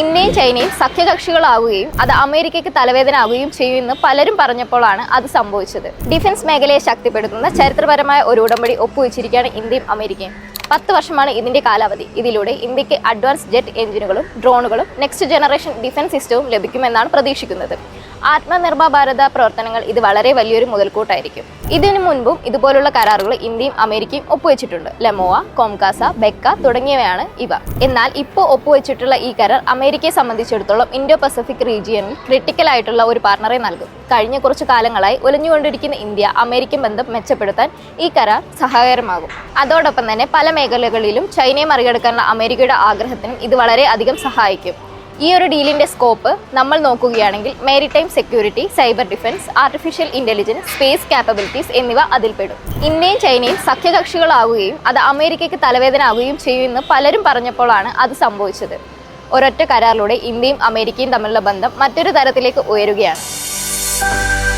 ഇന്ത്യയും ചൈനയും സഖ്യകക്ഷികളാവുകയും അത് അമേരിക്കയ്ക്ക് തലവേദന ആവുകയും ചെയ്യുമെന്ന് പലരും പറഞ്ഞപ്പോഴാണ് അത് സംഭവിച്ചത്. ഡിഫൻസ് മേഖലയെ ശക്തിപ്പെടുത്തുന്ന ചരിത്രപരമായ ഒരു ഉടമ്പടി ഒപ്പുവെച്ചിരിക്കുകയാണ് ഇന്ത്യയും അമേരിക്കയും. പത്ത് വർഷമാണ് ഇതിന്റെ കാലാവധി. ഇതിലൂടെ ഇന്ത്യയ്ക്ക് അഡ്വാൻസ് ജെറ്റ് എഞ്ചിനുകളും ഡ്രോണുകളും നെക്സ്റ്റ് ജനറേഷൻ ഡിഫൻസ് സിസ്റ്റവും ലഭിക്കുമെന്നാണ് പ്രതീക്ഷിക്കുന്നത്. ആത്മനിർഭർ ഭാരത പ്രവർത്തനങ്ങൾ ഇത് വളരെ വലിയൊരു മുതൽക്കൂട്ടായിരിക്കും. ഇതിനു മുൻപും ഇതുപോലുള്ള കരാറുകൾ ഇന്ത്യയും അമേരിക്കയും ഒപ്പുവെച്ചിട്ടുണ്ട്. ലെമോവ കോംകാസ ബെക്ക തുടങ്ങിയവയാണ് ഇവ. എന്നാൽ ഇപ്പോൾ ഒപ്പുവെച്ചിട്ടുള്ള ഈ കരാർ അമേരിക്കയെ സംബന്ധിച്ചിടത്തോളം ഇൻഡോ പസഫിക് റീജിയനിൽ ക്രിട്ടിക്കൽ ആയിട്ടുള്ള ഒരു പാർട്ണറെ നൽകും. കഴിഞ്ഞ കുറച്ച് കാലങ്ങളായി ഒലിഞ്ഞുകൊണ്ടിരിക്കുന്ന ഇന്ത്യ അമേരിക്കൻ ബന്ധം മെച്ചപ്പെടുത്താൻ ഈ കരാർ സഹായകരമാകും. അതോടൊപ്പം തന്നെ പല മേഖലകളിലും ചൈനയെ മറികടക്കാനുള്ള അമേരിക്കയുടെ ആഗ്രഹത്തിനും ഇത് വളരെ അധികം സഹായിക്കും. ഈ ഒരു ഡീലിന്റെ സ്കോപ്പ് നമ്മൾ നോക്കുകയാണെങ്കിൽ maritime security cyber defence artificial intelligence space capabilities എന്നിവ അതിൽപ്പെടും. ഇന്ത്യയും ചൈനയും സഖ്യകക്ഷികളാവുകയും അത് അമേരിക്കയ്ക്ക് തലവേദന ആവുകയും ചെയ്യുമെന്ന് പലരും പറഞ്ഞപ്പോഴാണ് അത് സംഭവിച്ചത്. ഒരൊറ്റ കരാറിലൂടെ ഇന്ത്യയും അമേരിക്കയും തമ്മിലുള്ള ബന്ധം മറ്റൊരു തരത്തിലേക്ക് ഉയരുകയാണ്. 啊。